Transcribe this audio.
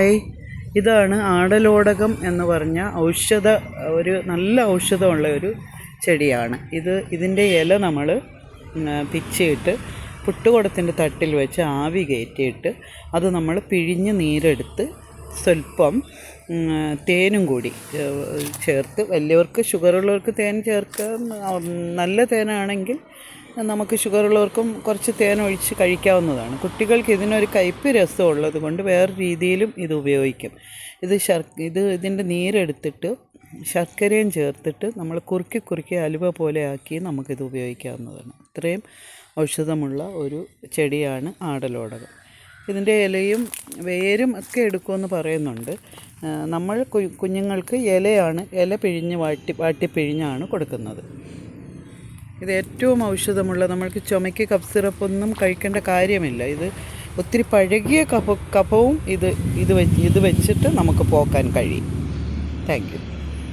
Hi ഇതാണ് ആടലോടകം എന്ന് പറഞ്ഞ ഔഷധ ഒരു നല്ല ഔഷധമുള്ള ഒരു ചെടിയാണ്. ഇത് ഇതിന്റെ ഇല നമ്മൾ പിച്ചിയിട്ട് പുട്ടുകുടത്തിന്റെ തട്ടിൽ വെച്ച് ആവി കയറ്റിയിട്ട് അത് നമ്മൾ പിഴിഞ്ഞ് നീരെടുത്ത് സ്വല്പം തേനും കൂടി ചേർത്ത്. വലിയവർക്ക് ഷുഗറുള്ളവർക്ക് തേൻ ചേർക്കാം. നല്ല തേനാണെങ്കിൽ നമുക്ക് ഷുഗറുള്ളവർക്കും കുറച്ച് തേൻ ഒഴിച്ച് കഴിക്കാവുന്നതാണ്. കുട്ടികൾക്ക് ഇതിനൊരു കയ്പ് രസമുള്ളത് കൊണ്ട് വേറെ രീതിയിലും ഇത് ഉപയോഗിക്കും. ഇത് ശർ ഇത് ഇതിന്റെ നീരെടുത്തിട്ട് ശർക്കരയും ചേർത്തിട്ട് നമ്മൾ കുറുക്കി കുറുക്കി അലുവ പോലെ ആക്കി നമുക്കിത് ഉപയോഗിക്കാവുന്നതാണ്. ഇത്രയും ഔഷധമുള്ള ഒരു ചെടിയാണ് ആടലോടകം. ഇതിന്റെ ഇലയും വേരും ഒക്കെ എടുക്കുമെന്ന് പറയുന്നുണ്ട്. നമ്മൾ കുഞ്ഞുങ്ങൾക്ക് ഇലയാണ് ഇല പിഴിഞ്ഞ് വാട്ടി വാട്ടി പിഴിഞ്ഞാണ് കൊടുക്കുന്നത്. ഇത് ഏറ്റവും ഔഷധമുള്ള നമ്മൾക്ക് ചുമയ്ക്ക് കഫ് സിറപ്പൊന്നും കഴിക്കേണ്ട കാര്യമില്ല. ഇത് ഒത്തിരി പഴകിയ കഫ കഫവും ഇത് ഇത് വെച്ച് ഇത് വെച്ചിട്ട് നമുക്ക് പോക്കാൻ കഴിയും. താങ്ക്